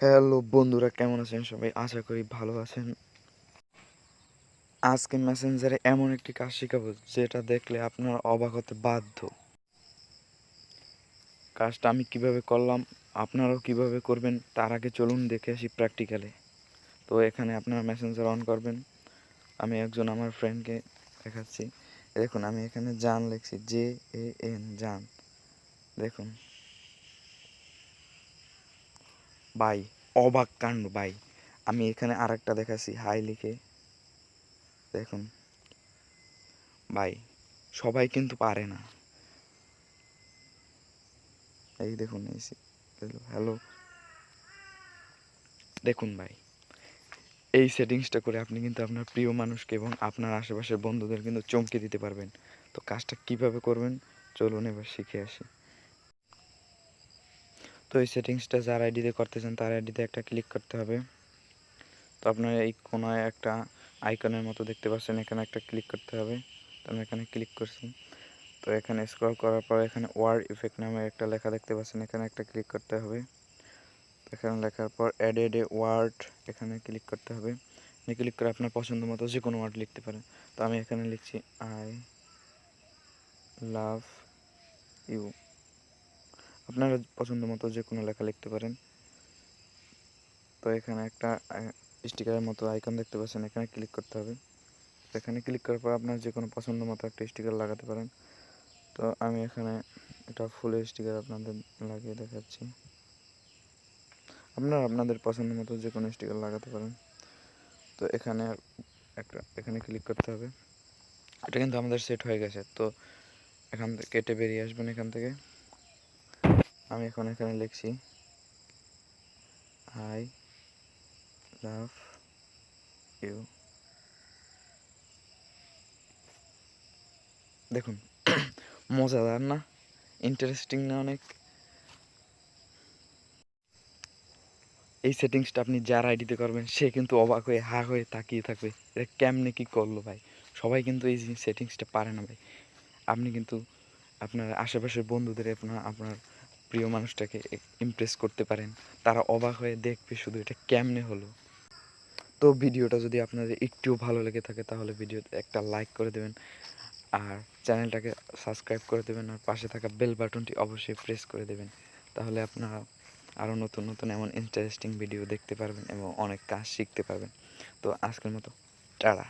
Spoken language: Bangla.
হ্যালো বন্ধুরা, কেমন আছেন সবাই? আশা করি ভালো আছেন। আজকে মেসেঞ্জারে এমন একটি কাজ শেখাবো, যেটা দেখলে আপনারা অবাক হতে বাধ্য। কাজটা আমি কীভাবে করলাম, আপনারাও কীভাবে করবেন, তার আগে চলুন দেখে আসি প্র্যাকটিক্যালে তো এখানে আপনারা মেসেঞ্জার অন করবেন। আমি একজন আমার ফ্রেন্ডকে দেখাচ্ছি। দেখুন, আমি এখানে জান লিখছি জে এ এন জান দেখুন। বাই অবাক কাণ্ড বাই আমি এখানে আর একটা দেখাচ্ছি, হাই লিখে। দেখুন। বাই সবাই কিন্তু পারে না। এই দেখুন হ্যালো। দেখুন, ভাই, এই সেটিংসটা করে আপনি কিন্তু আপনার প্রিয় মানুষকে এবং আপনার আশেপাশের বন্ধুদের কিন্তু চমকে দিতে পারবেন। তো কাজটা কীভাবে করবেন, চলুন এবার শিখে আসি। তো এই সেটিংসটা যার আইডিতে করতে চান তার আইডিতে একটা ক্লিক করতে হবে। তো আপনার এই কোনায় একটা আইকনের মতো দেখতে পাচ্ছেন, এখানে একটা ক্লিক করতে হবে। তো আমি এখানে ক্লিক করছি। তো এখানে স্ক্রল করার পর এখানে ওয়ার্ড ইফেক্ট নামে একটা লেখা দেখতে পাচ্ছেন, এখানে একটা ক্লিক করতে হবে। এখানে লেখার পর অ্যাড এড এ ওয়ার্ড এখানে ক্লিক করতে হবে। ক্লিক করে আপনার পছন্দ মতো যে কোনো ওয়ার্ড লিখতে পারেন। তো আমি এখানে লিখছি আই লাভ ইউ আপনারা পছন্দ মতো যে কোনো লেখা লিখতে পারেন। তো এখানে একটা স্টিকারের মতো আইকন দেখতে পাচ্ছেন, এখানে ক্লিক করতে হবে। এখানে ক্লিক করার পর আপনার যে কোনো পছন্দ মতো একটা স্টিকার লাগাতে পারেন। তো আমি এখানে একটা ফুলের স্টিকার আপনাদের লাগিয়ে দেখাচ্ছি। আপনারা আপনাদের পছন্দ মতো যে কোনো স্টিকার লাগাতে পারেন। তো এখানে একটা, এখানে ক্লিক করতে হবে। এটা কিন্তু আমাদের সেট হয়ে গেছে। তো এখান থেকে কেটে বেরিয়ে আসবেন এখান থেকে। আমি এখন এখানে লিখছি আই লাভ ইউ দেখুন, মজাদার না ইন্টারেস্টিং না অনেক। এই সেটিংসটা আপনি যার আইডিতে করবেন, সে কিন্তু অবাক হয়ে হা হয়ে তাকিয়ে থাকবে এটা কেমনে কি করল ভাই। সবাই কিন্তু এই সেটিংসটা পারে না ভাই। আপনি কিন্তু আপনার আশেপাশের বন্ধুদের আপনার আপনার প্রিয় মানুষটাকে ইমপ্রেস করতে পারেন। তারা অবাক হয়ে দেখবে শুধু এটা কেমনে হলো। তো ভিডিওটা যদি আপনাদের একটু ভালো লেগে থাকে, তাহলে ভিডিওতে একটা লাইক করে দেবেন। আর চ্যানেলটাকে সাবস্ক্রাইব করে দেবেন আর পাশে থাকা বেল বাটনটি অবশ্যই প্রেস করে দেবেন। তাহলে আপনারা আরও নতুন নতুন এমন ইন্টারেস্টিং ভিডিও দেখতে পারবেন এবং অনেক কাজ শিখতে পারবেন। তো আজকের মতো, টাটা।